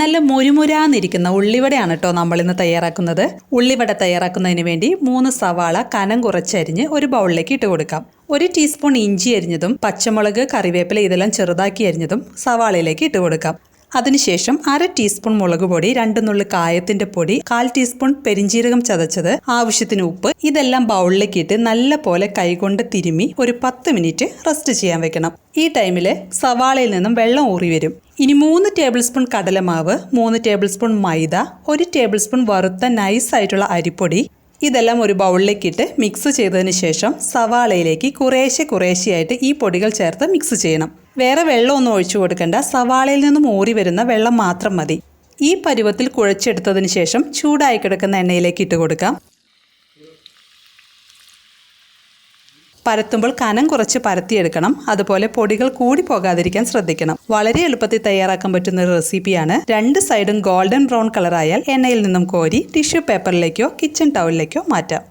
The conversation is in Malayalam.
നല്ല മുരുമുരാന്നിരിക്കുന്ന ഉള്ളിവടയാണ് കേട്ടോ നമ്മളിന്ന് തയ്യാറാക്കുന്നത്. ഉള്ളിവട തയ്യാറാക്കുന്നതിന് വേണ്ടി മൂന്ന് സവാള കനം കുറച്ചരിഞ്ഞ് ഒരു ബൗളിലേക്ക് ഇട്ട് കൊടുക്കാം. ഒരു ടീസ്പൂൺ ഇഞ്ചി അരിഞ്ഞതും പച്ചമുളക് കറിവേപ്പില ഇതെല്ലാം ചെറുതാക്കി അരിഞ്ഞതും സവാളയിലേക്ക് ഇട്ട് കൊടുക്കാം. അതിനുശേഷം അര ടീസ്പൂൺ മുളക് പൊടി രണ്ട് നുള്ളി കായത്തിന്റെ പൊടി കാൽ ടീസ്പൂൺ പെരിഞ്ചീരകം ചതച്ചത് ആവശ്യത്തിന് ഉപ്പ്. ഇതെല്ലാം ബൗളിലേക്ക് ഇട്ട് നല്ല പോലെ കൈകൊണ്ട് തിരുമി ഒരു പത്ത് മിനിറ്റ് റെസ്റ്റ് ചെയ്യാൻ വെക്കണം. ഈ ടൈമിൽ സവാളയിൽ നിന്നും വെള്ളം ഊറി വരും. ഇനി മൂന്ന് ടേബിൾ സ്പൂൺ കടലമാവ് മൂന്ന് ടേബിൾ സ്പൂൺ മൈദ ഒരു ടേബിൾ സ്പൂൺ വറുത്ത നൈസ് ആയിട്ടുള്ള അരിപ്പൊടി ഇതെല്ലാം ഒരു ബൗളിലേക്ക് ഇട്ട് മിക്സ് ചെയ്തതിന് ശേഷം സവാളയിലേക്ക് കുറേശ്ശെ കുറേശ്ശെയായിട്ട് ഈ പൊടികൾ ചേർത്ത് മിക്സ് ചെയ്യണം. വേറെ വെള്ളമൊന്നും ഒഴിച്ചു കൊടുക്കേണ്ട. സവാളയിൽ നിന്നും ഊറി വരുന്ന വെള്ളം മാത്രം മതി. ഈ പരുവത്തിൽ കുഴച്ചെടുത്തതിന് ശേഷം ചൂടായി കിടക്കുന്ന എണ്ണയിലേക്ക് ഇട്ട് കൊടുക്കാം. പരത്തുമ്പോൾ കനം കുറച്ച് പരത്തിയെടുക്കണം. അതുപോലെ പൊടികൾ കൂടി പോകാതിരിക്കാൻ ശ്രദ്ധിക്കണം. വളരെ എളുപ്പത്തിൽ തയ്യാറാക്കാൻ പറ്റുന്ന ഒരു റെസിപ്പിയാണ്. രണ്ട് സൈഡും ഗോൾഡൻ ബ്രൗൺ കളറായാൽ എണ്ണയിൽ നിന്നും കോരി ടിഷ്യൂ പേപ്പറിലേക്കോ കിച്ചൺ ടൗലിലേക്കോ മാറ്റാം.